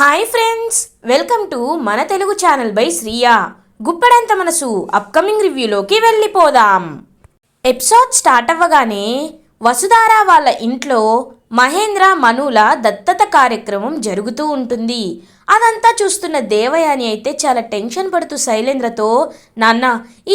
Hi friends welcome to మన Telugu channel by Sriya. గుప్పడంత మనసు అప్కమింగ్ రివ్యూలోకి వెళ్ళిపోదాం. ఎపిసోడ్ స్టార్ట్ అవ్వగానే వసుధార వాళ్ళ ఇంట్లో మహేంద్ర మనుల దత్తత కార్యక్రమం జరుగుతూ ఉంటుంది. అదంతా చూస్తున్న దేవయాని అయితే చాలా టెన్షన్ పడుతూ శైలేంద్రతో నాన్న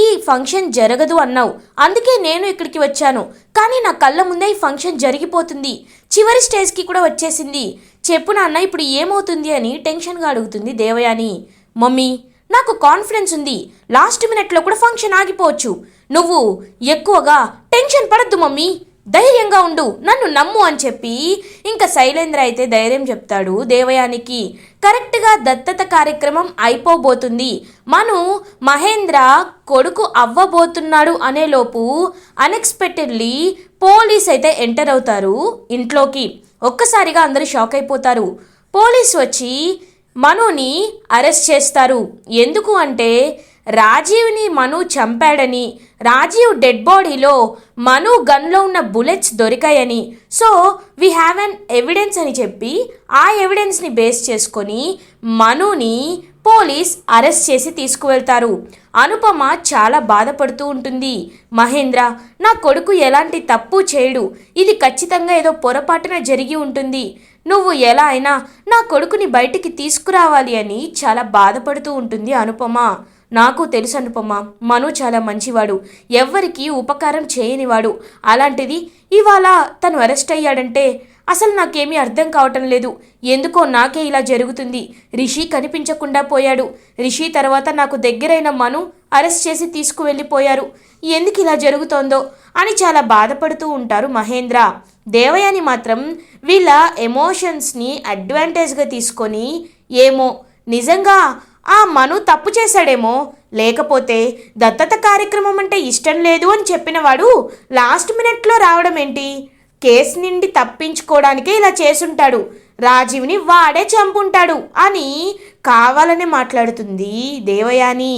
ఈ ఫంక్షన్ జరగదు అన్నావు. అందుకే నేను ఇక్కడికి వచ్చాను. కానీ నా కళ్ళ ముందే ఈ ఫంక్షన్ జరిగిపోతుంది. చివరి స్టేజ్కి కూడా వచ్చేసింది. చెప్పు నాన్న ఇప్పుడు ఏమవుతుంది అని టెన్షన్గా అడుగుతుంది దేవయాని. మమ్మీ నాకు కాన్ఫిడెన్స్ ఉంది. లాస్ట్ మినిట్లో కూడా ఫంక్షన్ ఆగిపోవచ్చు. నువ్వు ఎక్కువగా టెన్షన్ పడద్దు మమ్మీ. ధైర్యంగా ఉండు. నన్ను నమ్ము అని చెప్పి ఇంకా శైలేంద్ర అయితే ధైర్యం చెప్తాడు దేవయానికి. కరెక్ట్గా దత్తత కార్యక్రమం అయిపోబోతుంది. మను మహేంద్ర కొడుకు అవ్వబోతున్నాడు అనేలోపు అన్ఎక్స్పెక్టెడ్లీ పోలీస్ అయితే ఎంటర్ అవుతారు ఇంట్లోకి. ఒక్కసారిగా అందరూ షాక్ అయిపోతారు. పోలీస్ వచ్చి మనుని అరెస్ట్ చేస్తారు. ఎందుకు అంటే రాజీవ్ని మను చంపాడని రాజీవ్ డెడ్ బాడీలో మను గన్లో ఉన్న bullets దొరికాయని. So we have an evidence అని చెప్పి ఆ ఎవిడెన్స్ని బేస్ చేసుకొని మనుని పోలీస్ అరెస్ట్ చేసి తీసుకువెళ్తారు. అనుపమ చాలా బాధపడుతూ ఉంటుంది. మహేంద్ర నా కొడుకు ఎలాంటి తప్పు చేయడు. ఇది ఖచ్చితంగా ఏదో పొరపాటున జరిగి ఉంటుంది. నువ్వు ఎలా అయినా నా కొడుకుని బయటికి తీసుకురావాలి అని చాలా బాధపడుతూ ఉంటుంది అనుపమ. నాకు తెలుసు అనుపమ మను చాలా మంచివాడు. ఎవ్వరికీ ఉపకారం చేయనివాడు. అలాంటిది ఇవాళ తను అరెస్ట్ అయ్యాడంటే అసలు నాకేమీ అర్థం కావటం లేదు. ఎందుకో నాకే ఇలా జరుగుతుంది. రిషి కనిపించకుండా పోయాడు. రిషి తర్వాత నాకు దగ్గరైన మను అరెస్ట్ చేసి తీసుకువెళ్ళిపోయారు. ఎందుకు ఇలా జరుగుతోందో అని చాలా బాధపడుతూ ఉంటారు మహేంద్ర. దేవయాని మాత్రం వీళ్ళ ఎమోషన్స్ని అడ్వాంటేజ్గా తీసుకొని ఏమో నిజంగా ఆ మను తప్పు చేశాడేమో లేకపోతే దత్తత కార్యక్రమం అంటే ఇష్టం లేదు అని చెప్పినవాడు లాస్ట్ మినిట్లో రావడం ఏంటి? కేసు నుండి తప్పించుకోవడానికే ఇలా చేసుంటాడు. రాజీవ్ని వాడే చంపుంటాడు అని కావాలనే మాట్లాడుతుంది దేవయాని.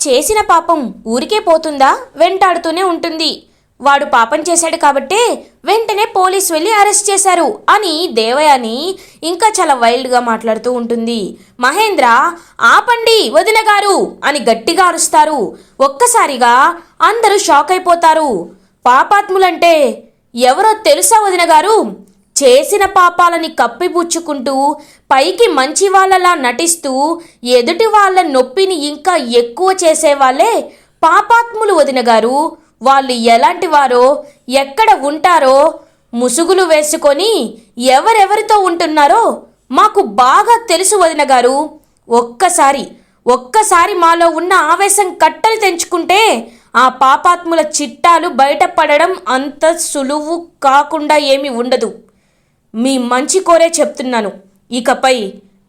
చేసిన పాపం ఊరికే పోతుందా? వెంటాడుతూనే ఉంటుంది. వాడు పాపం చేశాడు కాబట్టే వెంటనే పోలీస్ వెళ్ళి అరెస్ట్ చేశారు అని దేవయాని ఇంకా చాలా వైల్డ్గా మాట్లాడుతూ ఉంటుంది. మహేంద్ర ఆపండి వదిన గారు అని గట్టిగా అరుస్తారు. ఒక్కసారిగా అందరూ షాక్ అయిపోతారు. పాపాత్ములంటే ఎవరో తెలుసా వదిన గారు? చేసిన పాపాలని కప్పిపుచ్చుకుంటూ పైకి మంచి వాళ్ళలా నటిస్తూ ఎదుటి వాళ్ళ నొప్పిని ఇంకా ఎక్కువ చేసేవాళ్ళే పాపాత్ములు వదిన గారు. వాళ్ళు ఎలాంటి వారో ఎక్కడ ఉంటారో ముసుగులు వేసుకొని ఎవరెవరితో ఉంటున్నారో మాకు బాగా తెలుసు వదిన గారు. ఒక్కసారి ఒక్కసారి మాలో ఉన్న ఆవేశం కట్టలు తెంచుకుంటే ఆ పాపాత్ముల చిట్టాలు బయటపడడం అంత సులువు కాకుండా ఏమీ ఉండదు. మీ మంచి కోరే చెప్తున్నాను. ఇకపై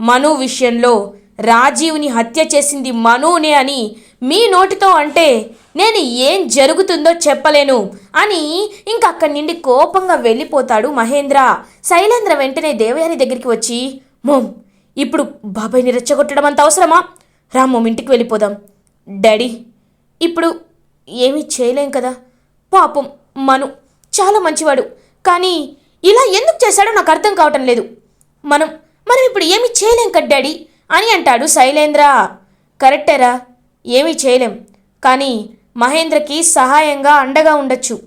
మను విషయంలో రాజీవ్ని హత్య చేసింది మనునే అని మీ నోటితో అంటే నేను ఏం జరుగుతుందో చెప్పలేను అని ఇంక అక్కడి నుండి కోపంగా వెళ్ళిపోతాడు మహేంద్ర. శైలేంద్ర వెంటనే దేవయాని దగ్గరికి వచ్చి మోమ్ ఇప్పుడు బాబాయ్ని రెచ్చగొట్టడం అంత అవసరమా? రా ఇంటికి వెళ్ళిపోదాం. డాడీ ఇప్పుడు ఏమీ చేయలేం కదా? పాపం మను చాలా మంచివాడు. కానీ ఇలా ఎందుకు చేశాడో నాకు అర్థం కావటం లేదు. మనం మనం ఇప్పుడు ఏమీ చేయలేం కదా డాడీ? అని అంటాడు శైలేంద్ర. కరెక్టేరా ఏమీ చేయలేం. కానీ మహేంద్రకి సహాయంగా అండగా ఉండొచ్చు.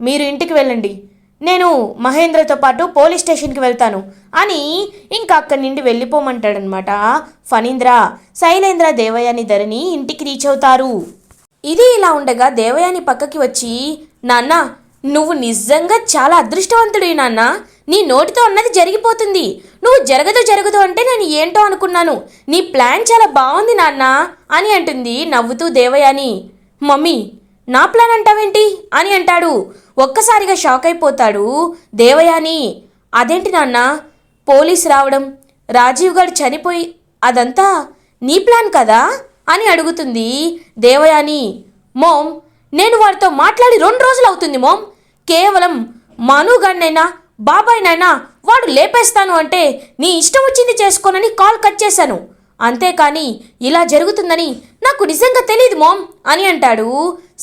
మీరు ఇంటికి వెళ్ళండి. నేను మహేంద్రతో పాటు పోలీస్ స్టేషన్కి వెళ్తాను అని ఇంకా అక్కడి నుండి వెళ్ళిపోమంటాడనమాట ఫణీంద్ర. శైలేంద్ర దేవయాని ధరణి ఇంటికి రీచ్ అవుతారు. ఇది ఇలా ఉండగా దేవయాని పక్కకి వచ్చి నాన్న నువ్వు నిజంగా చాలా అదృష్టవంతుడి నాన్న. నీ నోటితో అన్నది జరిగిపోతుంది. నువ్వు జరగదు జరగదు అంటే నేను ఏంటో అనుకున్నాను. నీ ప్లాన్ చాలా బాగుంది నాన్న అని అంటుంది నవ్వుతూ దేవయాని. మమ్మీ నా ప్లాన్ అంటావేంటి? అని అంటాడు. ఒక్కసారిగా షాక్ అయిపోతాడు దేవయాని. అదేంటి నాన్న? పోలీస్ రావడం రాజీవ్ గారు చనిపోయి అదంతా నీ ప్లాన్ కదా? అని అడుగుతుంది దేవయాని మోమ్ నేను వారితో మాట్లాడి రెండు రోజులు అవుతుంది మోమ్. కేవలం మనుగాడినైనా బాబాయ్నైనా వాడు లేపేస్తాను అంటే నీ ఇష్టం వచ్చింది చేసుకోనని కాల్ కట్ చేశాను. అంతేకాని ఇలా జరుగుతుందని నాకు నిజంగా తెలియదు మోమ్ అని అంటాడు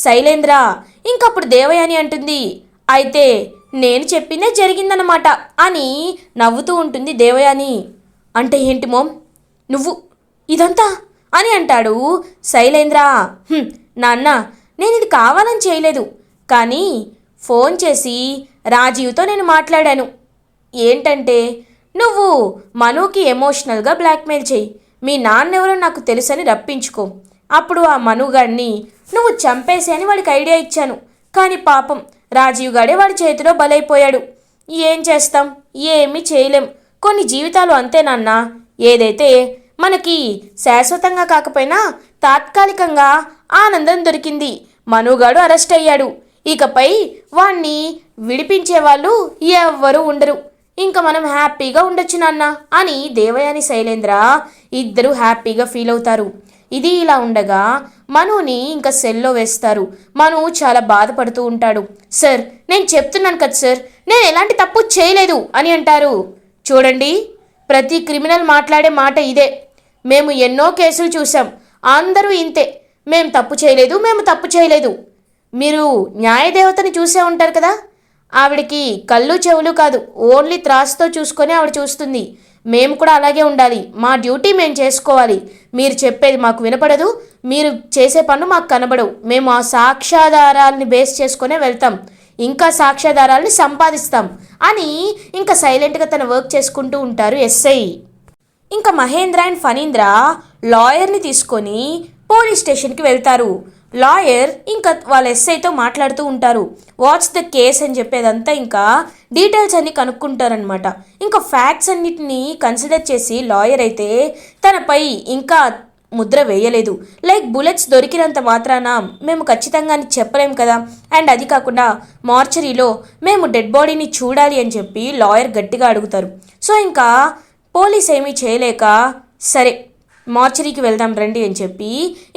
శైలేంద్ర. ఇంకప్పుడు దేవయాని అంటుంది అయితే నేను చెప్పిందే జరిగిందన్నమాట అని నవ్వుతూ ఉంటుంది దేవయాని. అంటే ఏంటి మోమ్? నువ్వు ఇదంతా అని అంటాడు. శైలేంద్ర నాన్న నేను ఇది కావాలని చేయలేదు. కానీ ఫోన్ చేసి రాజీవ్తో నేను మాట్లాడాను. ఏంటంటే నువ్వు మనుకి ఎమోషనల్గా బ్లాక్మెయిల్ చేయి. మీ నాన్నెవరో నాకు తెలుసని రప్పించుకో. అప్పుడు ఆ మనుగాడిని నువ్వు చంపేసి అని వాడికి ఐడియా ఇచ్చాను. కానీ పాపం రాజీవ్ గాడే వాడి చేతిలో బలైపోయాడు. ఏం చేస్తాం? ఏమీ చేయలేం. కొన్ని జీవితాలు అంతే ఏదైతే మనకి శాశ్వతంగా కాకపోయినా తాత్కాలికంగా ఆనందం దొరికింది. మనుగాడు అరెస్ట్ అయ్యాడు. ఇకపై వాణ్ణి విడిపించే వాళ్ళు ఎవ్వరూ ఉండరు. ఇంకా మనం హ్యాపీగా ఉండొచ్చు నాన్న అని దేవయాని శైలేంద్ర ఇద్దరు హ్యాపీగా ఫీల్ అవుతారు. ఇది ఇలా ఉండగా మనుని ఇంకా సెల్లో వేస్తారు. మను చాలా బాధపడుతూ ఉంటాడు. సార్ నేను చెప్తున్నాను కదా సార్ నేను ఎలాంటి తప్పు చేయలేదు అని అంటారు. చూడండి ప్రతి క్రిమినల్ మాట్లాడే మాట ఇదే. మేము ఎన్నో కేసులు చూసాం అందరూ ఇంతే. మేము తప్పు చేయలేదు మేము తప్పు చేయలేదు. మీరు న్యాయదేవతని చూసే ఉంటారు కదా? ఆవిడకి కళ్ళు చెవులు కాదు ఓన్లీ త్రాస్తో చూసుకొని ఆవిడ చూస్తుంది. మేము కూడా అలాగే ఉండాలి. మా డ్యూటీ మేము చేసుకోవాలి. మీరు చెప్పేది మాకు వినపడదు మీరు చేసే పనులు మాకు కనబడవు. మేము ఆ సాక్ష్యాధారాలని బేస్ చేసుకునే వెళ్తాం. ఇంకా సాక్ష్యాధారాలని సంపాదిస్తాం అని ఇంకా సైలెంట్గా తన వర్క్ చేసుకుంటూ ఉంటారు ఎస్ఐ. ఇంకా మహేంద్ర అండ్ ఫణీంద్ర లాయర్ని తీసుకొని పోలీస్ స్టేషన్కి వెళ్తారు. లాయర్ ఇంకా వాళ్ళ ఎస్ఐతో మాట్లాడుతూ ఉంటారు. వాట్స్ ద కేస్ అని చెప్పేదంతా ఇంకా డీటెయిల్స్ అన్ని కనుక్కుంటారనమాట ఇంకా ఫ్యాక్ట్స్ అన్నిటిని కన్సిడర్ చేసి లాయర్ అయితే తనపై ఇంకా ముద్ర వేయలేదు. లైక్ బుల్లెట్స్ దొరికినంత మాత్రాన మేము ఖచ్చితంగా అని చెప్పలేం కదా. అండ్ అది కాకుండా మార్చరీలో మేము డెడ్ బాడీని చూడాలి అని చెప్పి లాయర్ గట్టిగా అడుగుతారు. సో ఇంకా పోలీస్ ఏమీ చేయలేక సరే మార్చరీకి వెళ్దాం రండి అని చెప్పి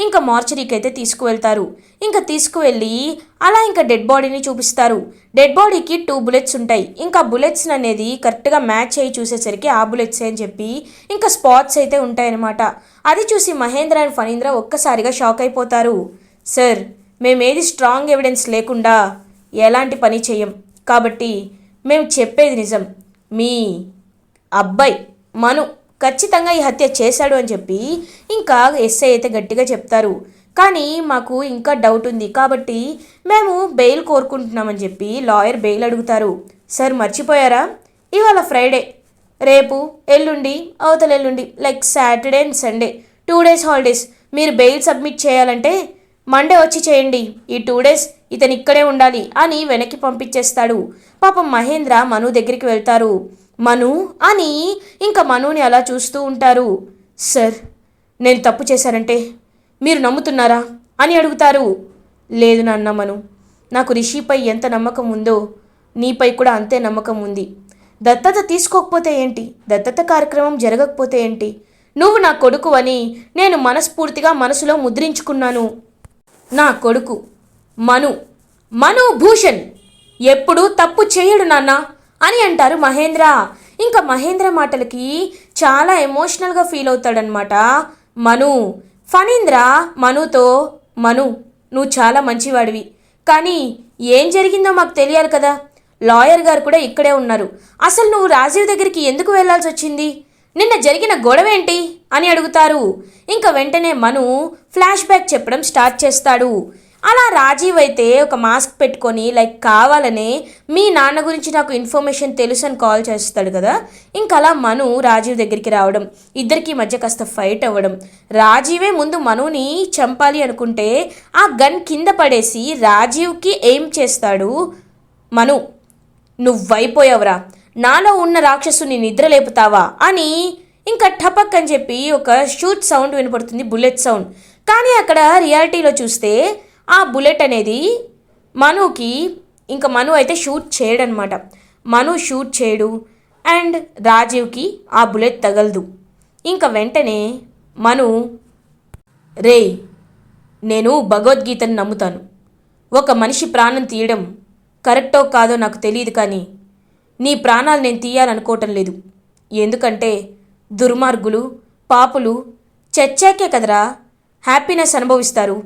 ఇంకా మార్చరీకి అయితే తీసుకువెళ్తారు. ఇంకా తీసుకువెళ్ళి అలా ఇంకా డెడ్ బాడీని చూపిస్తారు. డెడ్ బాడీకి టూ బుల్లెట్స్ ఉంటాయి. ఇంకా బుల్లెట్స్ అనేది కరెక్ట్గా మ్యాచ్ అయ్యి చూసేసరికి ఆ బుల్లెట్స్ అని చెప్పి ఇంకా స్పాట్స్ అయితే ఉంటాయన్నమాట. అది చూసి మహేంద్ర అండ్ ఫణీంద్ర ఒక్కసారిగా షాక్ అయిపోతారు. సార్ మేమేది స్ట్రాంగ్ ఎవిడెన్స్ లేకుండా ఎలాంటి పని చేయం. కాబట్టి మేము చెప్పేది నిజం. మీ అబ్బాయి మను ఖచ్చితంగా ఈ హత్య చేశాడు అని చెప్పి ఇంకా ఎస్ఐ అయితే గట్టిగా చెప్తారు. కానీ మాకు ఇంకా డౌట్ ఉంది కాబట్టి మేము బెయిల్ కోరుకుంటున్నామని చెప్పి లాయర్ బెయిల్ అడుగుతారు. సార్ మర్చిపోయారా? ఇవాళ ఫ్రైడే రేపు ఎల్లుండి అవతల ఎల్లుండి like Saturday and Sunday two days holidays మీరు బెయిల్ సబ్మిట్ చేయాలంటే మండే వచ్చి చేయండి. ఈ టూ డేస్ ఇతను ఇక్కడే ఉండాలి అని వెనక్కి పంపించేస్తాడు. పాపం మహేంద్ర మను దగ్గరికి వెళ్తారు. మను అని ఇంకా మనుని అలా చూస్తూ ఉంటారు. సార్ నేను తప్పు చేశానంటే మీరు నమ్ముతున్నారా అని అడుగుతారు. లేదు నాన్న మను నాకు రిషిపై ఎంత నమ్మకం ఉందో నీపై కూడా అంతే నమ్మకం ఉంది. దత్తత తీసుకోకపోతే ఏంటి? దత్తత కార్యక్రమం జరగకపోతే ఏంటి? నువ్వు నా కొడుకు అని నేను మనస్ఫూర్తిగా మనసులో ముద్రించుకున్నాను. నా కొడుకు మను మను భూషణ్ ఎప్పుడూ తప్పు చేయడు నాన్నా. అని అంటారు మహేంద్ర. ఇంకా మహేంద్ర మాటలకి చాలా ఎమోషనల్గా ఫీల్ అవుతాడనమాట మను. ఫణీంద్ర మనుతో మను నువ్వు చాలా మంచివాడివి. కానీ ఏం జరిగిందో మాకు తెలియాలి కదా. లాయర్ గారు కూడా ఇక్కడే ఉన్నారు. అసలు నువ్వు రాజీవ్ దగ్గరికి ఎందుకు వెళ్ళాల్సి వచ్చింది? నిన్న జరిగిన గొడవ ఏంటి? అని అడుగుతారు. ఇంకా వెంటనే మను ఫ్లాష్ బ్యాక్ చెప్పడం స్టార్ట్ చేస్తాడు. అలా రాజీవ్ అయితే ఒక మాస్క్ పెట్టుకొని లైక్ కావాలనే మీ నాన్న గురించి నాకు ఇన్ఫర్మేషన్ తెలుసు అని కాల్ చేస్తాడు కదా. ఇంకా అలా మను రాజీవ్ దగ్గరికి రావడం ఇద్దరికి మధ్య కాస్త ఫైట్ అవ్వడం. రాజీవే ముందు మనుని చంపాలి అనుకుంటే ఆ గన్ కింద పడేసి రాజీవ్కి ఏం చేస్తాడు? మను నువ్వైపోయావురా. నాలో ఉన్న రాక్షసుని నిద్ర లేపుతావా అని ఇంకా టపక్ అని చెప్పి ఒక షూట్ సౌండ్ వినపడుతుంది బుల్లెట్ సౌండ్. కానీ అక్కడ రియాలిటీలో చూస్తే ఆ బుల్లెట్ అనేది మనుకి ఇంకా మను అయితే షూట్ చేయడనమాట. మను షూట్ చేయడు. అండ్ రాజీవ్కి ఆ బుల్లెట్ తగలదు. ఇంకా వెంటనే మను రే నేను భగవద్గీతను నమ్ముతాను. ఒక మనిషి ప్రాణం తీయడం కరెక్టో కాదో నాకు తెలియదు కానీ నీ ప్రాణాలు నేను తీయాలనుకోవటం లేదు. ఎందుకంటే దుర్మార్గులు పాపులు చచ్చాకే కదరా హ్యాపీనెస్ అనుభవిస్తారు.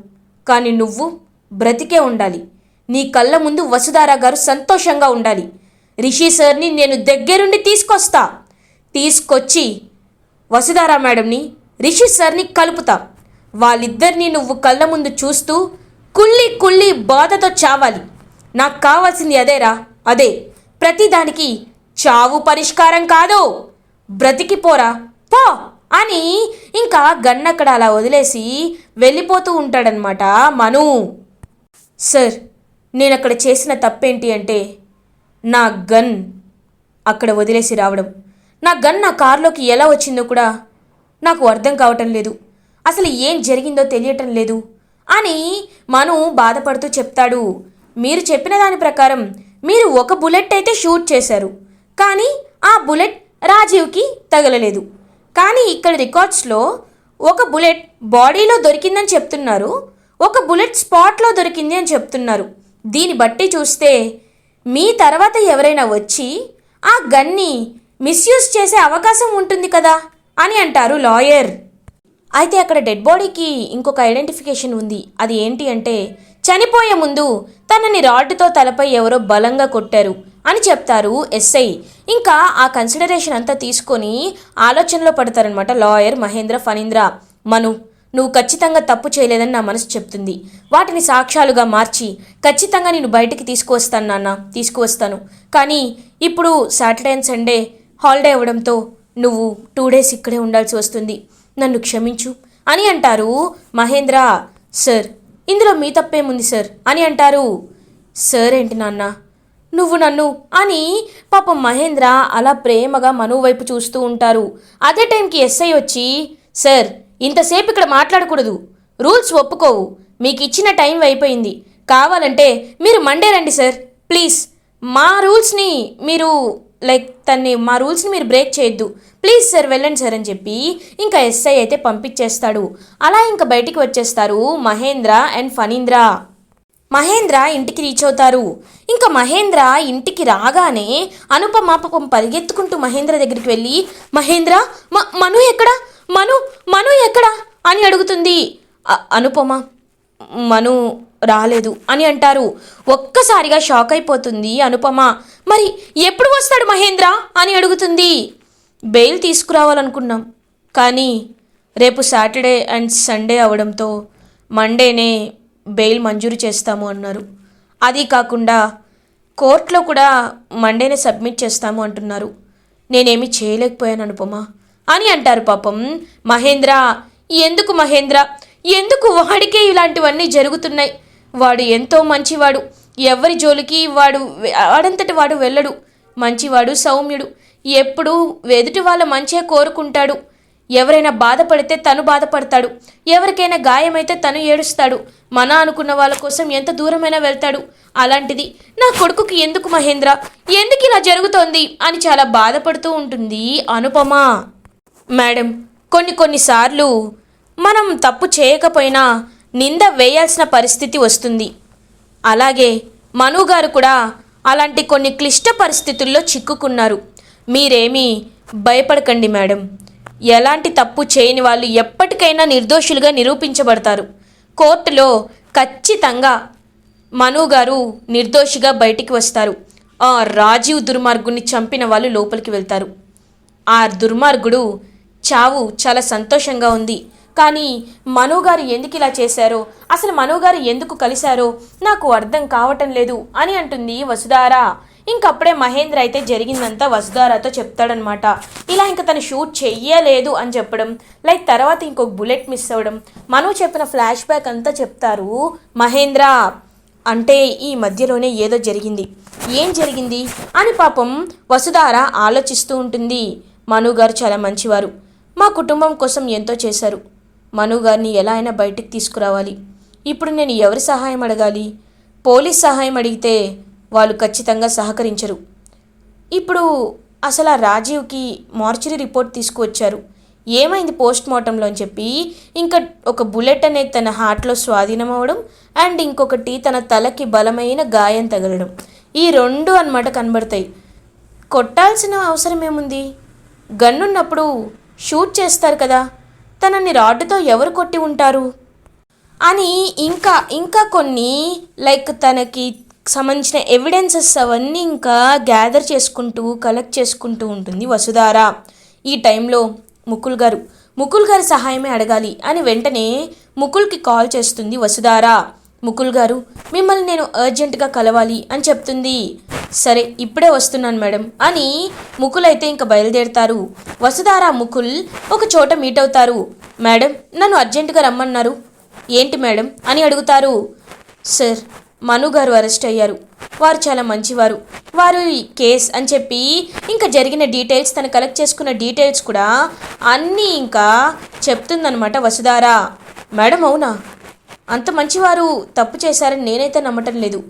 కానీ నువ్వు బ్రతికే ఉండాలి. నీ కళ్ళ ముందు వసుధారా గారు సంతోషంగా ఉండాలి. రిషి సార్ని నేను దగ్గరుండి తీసుకొస్తా. తీసుకొచ్చి వసుధారా మేడంని రిషి సార్ని కలుపుతా. వాళ్ళిద్దరినీ నువ్వు కళ్ళ ముందు చూస్తూ కుళ్ళి కుళ్ళి బాధతో చావాలి. నాకు కావాల్సింది అదేరా. అదే ప్రతిదానికి చావు పరిష్కారం కాదు. బ్రతికిపోరా. పో. అని ఇంకా గన్ అక్కడ అలా వదిలేసి వెళ్ళిపోతూ ఉంటాడనమాట మను. సార్ నేను అక్కడ చేసిన తప్పేంటి అంటే నా గన్ అక్కడ వదిలేసి రావడం. నా గన్ నా కారులోకి ఎలా వచ్చిందో కూడా నాకు అర్థం కావటం లేదు. అసలు ఏం జరిగిందో తెలియటం లేదు అని మను బాధపడుతూ చెప్తాడు. మీరు చెప్పిన దాని ప్రకారం మీరు ఒక బుల్లెట్ అయితే షూట్ చేశారు. కానీ ఆ బుల్లెట్ రాజీవ్కి తగలలేదు. కానీ ఇక్కడ రికార్డ్స్లో ఒక బుల్లెట్ బాడీలో దొరికిందని చెప్తున్నారు ఒక బుల్లెట్ స్పాట్లో దొరికింది అని చెప్తున్నారు. దీన్ని బట్టి చూస్తే మీ తర్వాత ఎవరైనా వచ్చి ఆ గన్ని మిస్యూజ్ చేసే అవకాశం ఉంటుంది కదా అని అంటారు లాయర్. అయితే అక్కడ డెడ్ బాడీకి ఇంకొక ఐడెంటిఫికేషన్ ఉంది. అది ఏంటి అంటే చనిపోయే ముందు తనని రాడ్డుతో తలపై ఎవరో బలంగా కొట్టారు. అని చెప్తారు ఎస్ఐ. ఇంకా ఆ కన్సిడరేషన్ అంతా తీసుకొని ఆలోచనలో పడతారనమాట లాయర్ మహేంద్ర ఫణీంద్ర. మను నువ్వు ఖచ్చితంగా తప్పు చేయలేదని నా మనసు చెప్తుంది. వాటిని సాక్ష్యాలుగా మార్చి ఖచ్చితంగా నేను బయటికి తీసుకువస్తాను నాన్న తీసుకువస్తాను. కానీ ఇప్పుడు సాటర్డే అండ్ సండే హాలిడే అవ్వడంతో నువ్వు టూ డేస్ ఇక్కడే ఉండాల్సి వస్తుంది. నన్ను క్షమించు అని అంటారు మహేంద్ర. సార్ ఇందులో మీ తప్పేముంది సార్? అని అంటారు. సార్ ఏంటి నాన్న? నువ్వు నన్ను అని పాపం మహేంద్ర అలా ప్రేమగా మను వైపు చూస్తూ ఉంటారు. అదే టైంకి ఎస్ఐ వచ్చి సార్ ఇంతసేపు ఇక్కడ మాట్లాడకూడదు. రూల్స్ ఒప్పుకోవు. మీకు ఇచ్చిన టైం అయిపోయింది. కావాలంటే మీరు మండే రండి సార్. ప్లీజ్. మా రూల్స్ని మీరు లైక్ తన్ని మా రూల్స్ని మీరు బ్రేక్ చేయొద్దు. ప్లీజ్ సార్ వెళ్ళండి సార్ అని చెప్పి ఇంకా ఎస్ఐ అయితే పంపించేస్తాడు. అలా ఇంకా బయటికి వచ్చేస్తారు మహేంద్ర అండ్ ఫణీంద్ర. మహేంద్ర ఇంటికి రీచ్ అవుతారు. ఇంకా మహేంద్ర ఇంటికి రాగానే అనుపమ పాపం పరిగెత్తుకుంటూ మహేంద్ర దగ్గరికి వెళ్ళి మహేంద్ర మ- మను ఎక్కడ? మను మను ఎక్కడ? అని అడుగుతుంది. అనుపమ మను రాలేదు అని అంటారు. ఒక్కసారిగా షాక్ అయిపోతుంది అనుపమ. మరి ఎప్పుడు వస్తాడు మహేంద్ర? అని అడుగుతుంది. బెయిల్ తీసుకురావాలనుకున్నాం. కానీ రేపు సాటర్డే అండ్ సండే అవడంతో మండేనే బెయిల్ మంజూరు చేస్తాము అన్నారు. అది కాకుండా కోర్టులో కూడా మండేనే సబ్మిట్ చేస్తాము అంటున్నారు. నేనేమి చేయలేకపోయాను అనుపమా? అని అంటారు పాపం మహేంద్ర. ఎందుకు మహేంద్ర? ఎందుకు వాడికే ఇలాంటివన్నీ జరుగుతున్నాయి? వాడు ఎంతో మంచివాడు. ఎవరి జోలికి వాడు వాడంతటి వాడు వెళ్ళడు. మంచివాడు సౌమ్యుడు. ఎప్పుడూ ఎదుటి వాళ్ళ మంచే కోరుకుంటాడు. ఎవరైనా బాధపడితే తను బాధపడతాడు. ఎవరికైనా గాయమైతే తను ఏడుస్తాడు. మన అనుకున్న వాళ్ళ కోసం ఎంత దూరమైనా వెళ్తాడు. అలాంటిది నా కొడుకుకి ఎందుకు మహేంద్ర? ఎందుకు ఇలా జరుగుతోంది? అని చాలా బాధపడుతూ ఉంటుంది అనుపమ. మేడం కొన్ని కొన్నిసార్లు మనం తప్పు చేయకపోయినా నింద వేయాల్సిన పరిస్థితి వస్తుంది. అలాగే మను గారు కూడా అలాంటి కొన్ని క్లిష్ట పరిస్థితుల్లో చిక్కుకున్నారు. మీరేమీ భయపడకండి మేడం. ఎలాంటి తప్పు చేయని వాళ్ళు ఎప్పటికైనా నిర్దోషులుగా నిరూపించబడతారు. కోర్టులో ఖచ్చితంగా మను గారు నిర్దోషిగా బయటికి వస్తారు. ఆ రాజీవ్ దుర్మార్గుని చంపిన వాళ్ళు లోపలికి వెళ్తారు. ఆ దుర్మార్గుడు చావు చాలా సంతోషంగా ఉంది. కానీ మనోగారు ఎందుకు ఇలా చేశారో అసలు మను గారు ఎందుకు కలిశారో నాకు అర్థం కావటం లేదు అని అంటుంది వసుధారా. ఇంకప్పుడే మహేంద్ర అయితే జరిగిందంతా వసుధారాతో చెప్తాడనమాట. ఇలా ఇంకా తను షూట్ చెయ్యలేదు అని చెప్పడం లైక్ తర్వాత ఇంకొక బుల్లెట్ మిస్ అవ్వడం. మను చెప్పిన ఫ్లాష్ బ్యాక్ అంతా చెప్తారు మహేంద్ర అంటే ఈ మధ్యలోనే ఏదో జరిగింది. ఏం జరిగింది? అని పాపం వసుధార ఆలోచిస్తూ ఉంటుంది. మను గారు చాలా మంచివారు. మా కుటుంబం కోసం ఎంతో చేశారు. మను గారిని ఎలా అయినా బయటికి తీసుకురావాలి. ఇప్పుడు నేను ఎవరి సహాయం అడగాలి? పోలీస్ సహాయం అడిగితే వాళ్ళు ఖచ్చితంగా సహకరించరు. ఇప్పుడు అసలు ఆ రాజీవ్కి మార్చరీ రిపోర్ట్ తీసుకువచ్చారు. ఏమైంది పోస్ట్ మార్టంలో అని చెప్పి ఇంకా ఒక బుల్లెట్ అనేది తన హార్ట్లో స్వాధీనం అవ్వడం అండ్ ఇంకొకటి తన తలకి బలమైన గాయం తగలడం. ఈ రెండు అన్నమాట కనబడతాయి. కొట్టాల్సిన అవసరం ఏముంది? గన్నున్నప్పుడు షూట్ చేస్తారు కదా తనని రాడ్డుతో ఎవరు కొట్టి ఉంటారు? అని ఇంకా ఇంకా కొన్ని లైక్ తనకి సంబంధించిన ఎవిడెన్సెస్ అవన్నీ ఇంకా గ్యాదర్ చేసుకుంటూ కలెక్ట్ చేసుకుంటూ ఉంటుంది. వసుధార ఈ టైంలో ముకుల్ గారు ముకుల్ గారి సహాయమే అడగాలి అని వెంటనే ముకుల్కి కాల్ చేస్తుంది వసుధారా. ముకుల్ గారు మిమ్మల్ని నేను అర్జెంటుగా కలవాలి అని చెప్తుంది. సరే ఇప్పుడే వస్తున్నాను మేడం అని ముకుల్ అయితే ఇంకా బయలుదేరుతారు. వసుధారా ముకుల్ ఒక చోట మీట్ అవుతారు. మేడం నన్ను అర్జెంటుగా రమ్మన్నారు. ఏంటి మేడం అని అడుగుతారు. సార్ మను గారు అరెస్ట్ అయ్యారు. వారు చాలా మంచివారు. వారు ఈ కేస్ అని చెప్పి ఇంకా జరిగిన డీటెయిల్స్ తను కలెక్ట్ చేసుకున్న డీటెయిల్స్ కూడా అన్నీ ఇంకా చెప్తుందనమాట వసుధారా. మేడం అవునా? అంత మంచివారు తప్పు చేశారని నేనైతే నమ్మటం లేదు.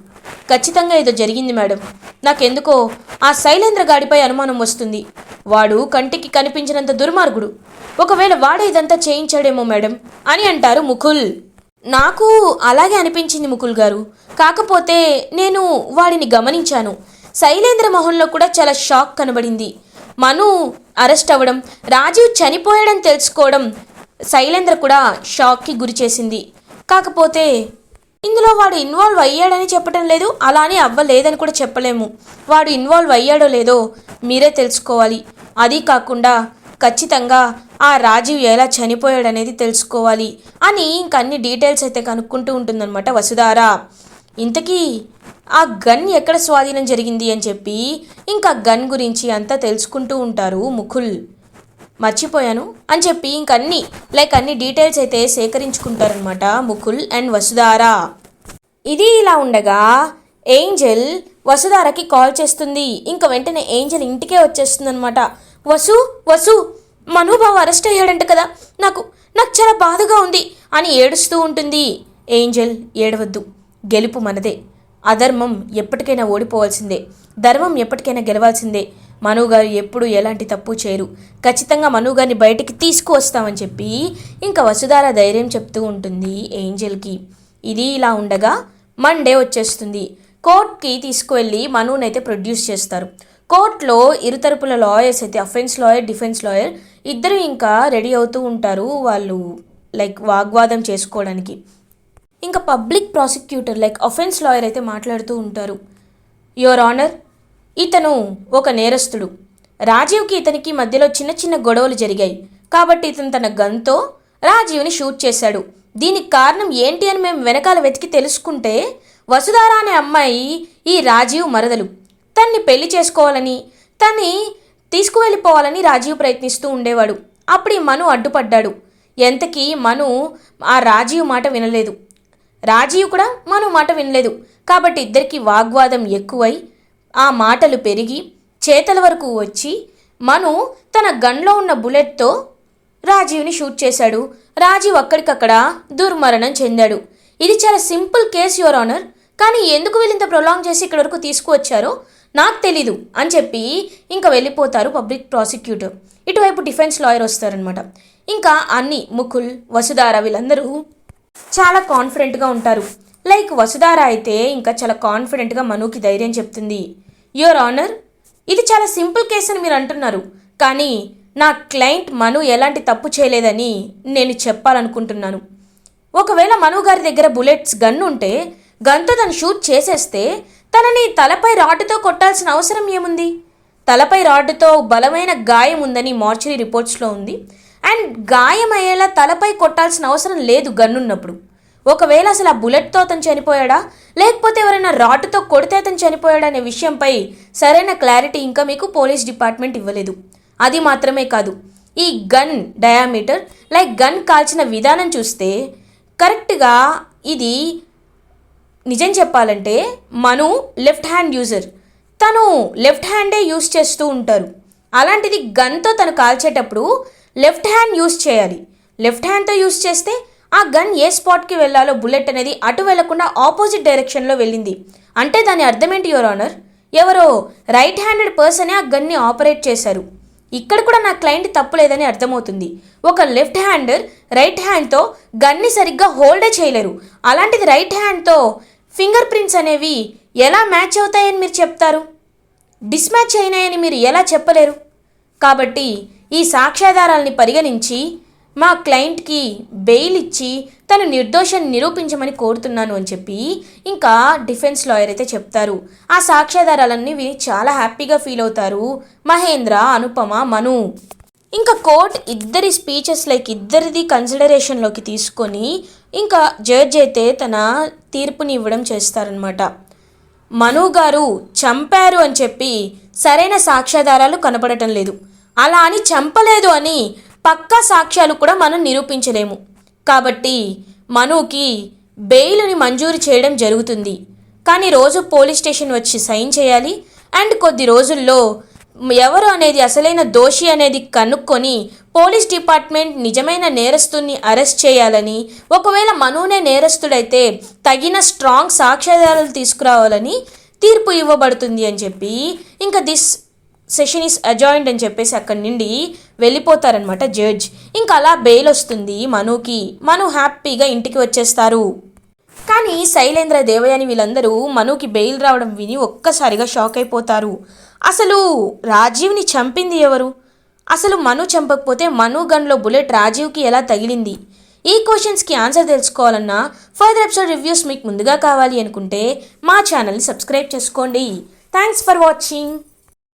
ఖచ్చితంగా ఏదో జరిగింది మేడం. నాకెందుకో ఆ శైలేంద్ర గాడిపై అనుమానం వస్తుంది. వాడు కంటికి కనిపించినంత దుర్మార్గుడు. ఒకవేళ వాడే ఇదంతా చేయించాడేమో మేడం అని అంటారు ముకుల్. నాకు అలాగే అనిపించింది ముకుల్ గారు. కాకపోతే నేను వాడిని గమనించాను. శైలేంద్ర మొహంలో కూడా చాలా షాక్ కనబడింది. మను అరెస్ట్ అవ్వడం రాజీవ్ చనిపోయాడని తెలుసుకోవడం శైలేంద్ర కూడా షాక్కి గురి చేసింది. కాకపోతే ఇందులో వాడు ఇన్వాల్వ్ అయ్యాడని చెప్పడం లేదు అలానే అవ్వలేదని కూడా చెప్పలేము. వాడు ఇన్వాల్వ్ అయ్యాడో లేదో మీరే తెలుసుకోవాలి. అది కాకుండా ఖచ్చితంగా ఆ రాజీవ్ ఎలా చనిపోయాడనేది తెలుసుకోవాలి అని ఇంక అన్ని డీటెయిల్స్ అయితే కనుక్కుంటూ ఉంటుందన్నమాట వసుధారా. ఇంతకీ ఆ గన్ ఎక్కడ స్వాధీనం జరిగింది అని చెప్పి ఇంకా గన్ గురించి అంతా తెలుసుకుంటూ ఉంటారు ముకుల్. మర్చిపోయాను అని చెప్పి ఇంక అన్ని లైక్ అన్ని డీటెయిల్స్ అయితే సేకరించుకుంటారనమాట ముకుల్ అండ్ వసుధారా. ఇది ఇలా ఉండగా ఏంజల్ వసుధారకి కాల్ చేస్తుంది. ఇంకా వెంటనే ఏంజల్ ఇంటికే వచ్చేస్తుంది అనమాట వసు వసు మనోబాబు అరెస్ట్ అయ్యాడంట కదా. నాకు నాకు చాలా బాధగా ఉంది అని ఏడుస్తూ ఉంటుంది. ఏంజల్ ఏడవద్దు. గెలుపు మనదే. అధర్మం ఎప్పటికైనా ఓడిపోవాల్సిందే. ధర్మం ఎప్పటికైనా గెలవాల్సిందే. మనుగారు ఎప్పుడు ఎలాంటి తప్పు చేయరు. ఖచ్చితంగా మనుగారిని బయటికి తీసుకువస్తామని చెప్పి ఇంకా వసుధార ధైర్యం చెప్తూ ఉంటుంది ఏంజల్కి. ఇది ఇలా ఉండగా మండే వచ్చేస్తుంది. కోర్ట్కి తీసుకువెళ్ళి మనునైతే ప్రొడ్యూస్ చేస్తారు. కోర్టులో ఇరుతరపుల లాయర్స్ అయితే అఫెన్స్ లాయర్ డిఫెన్స్ లాయర్ ఇద్దరు ఇంకా రెడీ అవుతూ ఉంటారు వాళ్ళు లైక్ వాగ్వాదం చేసుకోవడానికి. ఇంకా public prosecutor like offence lawyer అయితే మాట్లాడుతూ ఉంటారు. యువర్ ఆనర్ ఇతను ఒక నేరస్తుడు. రాజీవ్కి ఇతనికి మధ్యలో చిన్న చిన్న గొడవలు జరిగాయి. కాబట్టి ఇతను తన గన్తో రాజీవ్ని షూట్ చేశాడు. దీనికి కారణం ఏంటి అని మేము వెనకాల వెతికి తెలుసుకుంటే వసుధార అనే అమ్మాయి ఈ రాజీవ్ మరదలు. తన్ని పెళ్ళి చేసుకోవాలని తన్ని తీసుకువెళ్ళిపోవాలని రాజీవ్ ప్రయత్నిస్తూ ఉండేవాడు. అప్పుడు ఈ మను అడ్డుపడ్డాడు. ఎంతకీ మను ఆ రాజీవ్ మాట వినలేదు. రాజీవ్ కూడా మను మాట వినలేదు. కాబట్టి ఇద్దరికి వాగ్వాదం ఎక్కువై ఆ మాటలు పెరిగి చేతల వరకు వచ్చి మను తన గన్లో ఉన్న బుల్లెట్తో రాజీవ్ని షూట్ చేశాడు. రాజీవ్ అక్కడికక్కడ దుర్మరణం చెందాడు. ఇది చాలా సింపుల్ కేస్ యువర్ ఆనర్. కానీ ఎందుకు వీళ్ళింత ప్రొలాంగ్ చేసి ఇక్కడి వరకు తీసుకువచ్చారో నాకు తెలీదు అని చెప్పి ఇంకా వెళ్ళిపోతారు పబ్లిక్ ప్రాసిక్యూటర్. ఇటువైపు డిఫెన్స్ లాయర్ వస్తారనమాట ఇంకా అన్ని ముకుల్ వసుధార వీళ్ళందరూ చాలా కాన్ఫిడెంట్గా ఉంటారు. లైక్ వసుధార అయితే ఇంకా చాలా కాన్ఫిడెంట్గా మనుకి ధైర్యం చెప్తుంది. యువర్ ఆనర్ ఇది చాలా సింపుల్ కేసు అని మీరు అంటున్నారు. కానీ నా క్లయింట్ మను ఎలాంటి తప్పు చేయలేదని నేను చెప్పాలనుకుంటున్నాను. ఒకవేళ మను గారి దగ్గర బుల్లెట్స్ గన్ ఉంటే గన్తో తను షూట్ చేసేస్తే తనని తలపై రాడ్డుతో కొట్టాల్సిన అవసరం ఏముంది? తలపై రాడ్డుతో బలమైన గాయం ఉందని మార్చరీ రిపోర్ట్స్లో ఉంది. అండ్ గాయం అయ్యేలా తలపై కొట్టాల్సిన అవసరం లేదు గన్నున్నప్పుడు. ఒకవేళ అసలు ఆ బుల్లెట్తో అతను చనిపోయాడా? లేకపోతే ఎవరైనా రాడ్డుతో కొడితే అతను చనిపోయాడా అనే విషయంపై సరైన క్లారిటీ ఇంకా మీకు పోలీస్ డిపార్ట్మెంట్ ఇవ్వలేదు. అది మాత్రమే కాదు ఈ గన్ డయామీటర్ లైక్ గన్ కాల్చిన విధానం చూస్తే కరెక్ట్గా ఇది నిజం చెప్పాలంటే మను లెఫ్ట్ హ్యాండ్ యూజర్. తను లెఫ్ట్ హ్యాండే యూస్ చేస్తూ ఉంటారు. అలాంటిది గన్తో తను కాల్చేటప్పుడు లెఫ్ట్ హ్యాండ్ యూస్ చేయాలి. లెఫ్ట్ హ్యాండ్తో యూజ్ చేస్తే ఆ గన్ ఏ స్పాట్కి వెళ్ళాలో బుల్లెట్ అనేది అటు వెళ్ళకుండా ఆపోజిట్ డైరెక్షన్లో వెళ్ళింది. అంటే దాని అర్థం ఏంటి యువర్ ఆనర్? ఎవరో రైట్ హ్యాండెడ్ పర్సనే ఆ గన్ని ఆపరేట్ చేశారు. ఇక్కడ కూడా నా క్లయింట్ తప్పు లేదని అర్థమవుతుంది. ఒక లెఫ్ట్ హ్యాండర్ రైట్ హ్యాండ్తో గన్ని సరిగ్గా హోల్డే చేయలేరు. అలాంటిది రైట్ హ్యాండ్తో ఫింగర్ ప్రింట్స్ అనేవి ఎలా మ్యాచ్ అవుతాయని మీరు చెప్తారు? డిస్మ్యాచ్ అయినాయని మీరు ఎలా చెప్పలేరు? కాబట్టి ఈ సాక్ష్యాధారాల్ని పరిగణించి మా క్లయింట్కి బెయిల్ ఇచ్చి తను నిర్దోషాన్ని నిరూపించమని కోరుతున్నాను అని చెప్పి ఇంకా డిఫెన్స్ లాయర్ అయితే చెప్తారు. ఆ సాక్ష్యాధారాలన్నీ విని చాలా హ్యాపీగా ఫీల్ అవుతారు మహేంద్ర అనుపమ మను. ఇంకా కోర్ట్ ఇద్దరి స్పీచెస్ లైక్ ఇద్దరిది కన్సిడరేషన్లోకి తీసుకొని ఇంకా జడ్జ్ అయితే తన తీర్పుని ఇవ్వడం చేస్తారనమాట మను గారు చంపారు అని చెప్పి సరైన సాక్ష్యాధారాలు కనపడటం లేదు. అలా అని చంపలేదు అని పక్కా సాక్ష్యాలు కూడా మనం నిరూపించలేము. కాబట్టి మనుకి బెయిల్ని మంజూరు చేయడం జరుగుతుంది. కానీ రోజు పోలీస్ స్టేషన్ వచ్చి సైన్ చేయాలి. అండ్ కొద్ది రోజుల్లో ఎవరు అనేది అసలైన దోషి అనేది కనుక్కొని పోలీస్ డిపార్ట్మెంట్ నిజమైన నేరస్తుని అరెస్ట్ చేయాలని ఒకవేళ మనునే నేరస్తుడైతే తగిన స్ట్రాంగ్ సాక్ష్యాధారాలు తీసుకురావాలని తీర్పు ఇవ్వబడుతుంది అని చెప్పి ఇంకా దిస్ సెషన్ ఈస్ అజాయింట్ అని చెప్పేసి అక్కడి నుండి వెళ్ళిపోతారనమాట జడ్జ్. ఇంకా అలా బెయిల్ వస్తుంది మనుకి. మను హ్యాపీగా ఇంటికి వచ్చేస్తారు. కానీ శైలేంద్ర దేవయాని వీళ్ళందరూ మనుకి బెయిల్ రావడం విని ఒక్కసారిగా షాక్ అయిపోతారు. అసలు రాజీవ్ని చంపింది ఎవరు? అసలు మను చంపకపోతే మను గన్లో బుల్లెట్ రాజీవ్కి ఎలా తగిలింది? ఈ క్వశ్చన్స్కి ఆన్సర్ తెలుసుకోవాలన్నా ఫర్దర్ ఎపిసోడ్ రివ్యూస్ మీకు ముందుగా కావాలి అనుకుంటే మా ఛానల్ని సబ్స్క్రైబ్ చేసుకోండి. Thanks for watching.